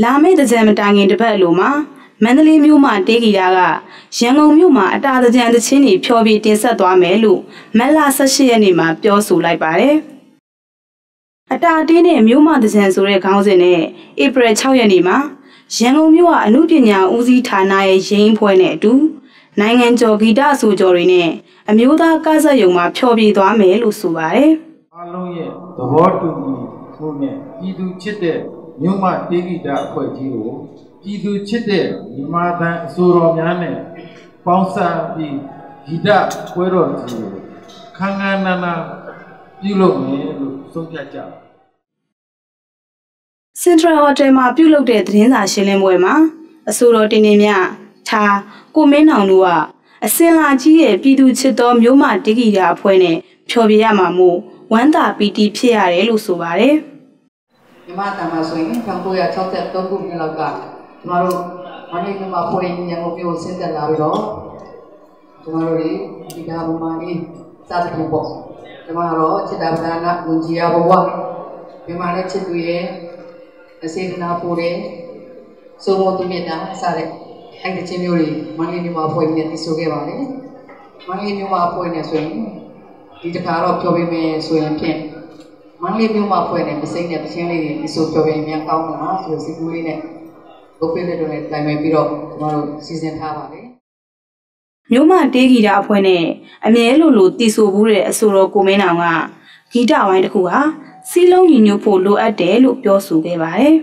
လာမယ့်တကြံမတိုင်ခင်တစ်ပတ်လိုမှာမန္တလေးမြို့မှာတေးဂီတာကရန်ကုန်မြို့မှာအတာတကြံသချင်းတွေဖျော်ဖြေတင်ဆက်သွားမယ်လို့မက်လာ18ရက်နေ့မှာပြောဆိုလိုက်ပါတယ်။အတာတေးနဲ့မြို့မှာတကြံဆိုတဲ့ခေါင်းစဉ်နဲ့ဧပြီ6ရက်နေ့မှာရန်ကုန်မြို့ကအမှုပညာဦးစီးဌာနရဲ့ရင်းဖွဲ့နဲ့အတူနိုင်ငံကျော်ဂီတအဆိုကျော်တွေနဲ့အမျိုးသားကစားယုံမှာဖျော်ဖြေသွားမယ်လို့ဆိုပါတယ်။အားလုံးရဲ့သဘောတူညီမှုနဲ့ပြည်သူချစ်တဲ့ မြို့မတေဂိတအဖွဲ့ကြီးကိုပြည်သူချစ်တဲ့ညီမတန်အစိုးရများနဲ့ပေါင်းစပ်ပြီးဂီတပွဲတော်ကြီးကိုခန်းခန်းနာနာပြုလုပ်မယ်လို့ဆုံးဖြတ်ကြပါ Central Hotel မှာပြုလုပ်တဲ့သတင်းစာရှင်းလင်းပွဲမှာအဆိုတော်တင်နေမြထားကိုမင်းနောင်တို့ကအစင်လာကြီးရဲ့ပြည်သူချစ်တော်မျိုးမတိဂီတာအဖွဲ့နဲ့ဖျော်ပြရမှာမို့ဝမ်းသာပီတိဖြစ်ရတယ်လို့ဆိုပါတယ် မြမတန်မှာဆိုရင်1963ခုနှစ်လောက်ကကျမတို့မန္တလေးမှာဖွင့်ရန်ကုန်မြို့ဆင်းသက်လာပြီးတော့ကျမတို့ဒီဒါဘုံမှာလေးစသဖြင့်ပေါ့ကျမတို့ချစ်တာဗဒနာဝန်ကြီးရဘဝမြမနဲ့ချစ်သူရဲ့အစေတနာပို့တဲ့စိုးမိုးသူမြတ်တာစတဲ့အဲ့ဒီချင်းမျိုးတွေမန္တလေးမြို့မှာဖွင့်နေတည်ဆိုခဲ့ပါတယ်မန္တလေးမြို့မှာဖွင့်နေဆိုရင်ဒီတစ်ခါတော့ပြောပေးမယ်ဆိုရင်ဖြင့် မန္တလေးမြို့မှာဖွဲ့တဲ့ပစိမ့်တဲ့ပချင်းလေးတွေအဆိုပြောရင်မြန်ကောင်းမှာဆိုတော့စီကူလေးနဲ့ဘုတ်ဖိလက်တို့နဲ့တိုင်ပင်ပြီးတော့ကျွန်တော်တို့စီစဉ်ထားပါတယ်မျိုးမတေးဂီတာအဖွဲ့နဲ့အမြဲလိုလိုတည်ဆိုဘူးတဲ့အဆိုတော်ကိုမင်းနောင်ကဂီတဝိုင်းတစ်ခုဟာစီးလုံးညီညွတ်ဖို့လိုအပ်တယ်လို့ပြောဆိုခဲ့ပါတယ်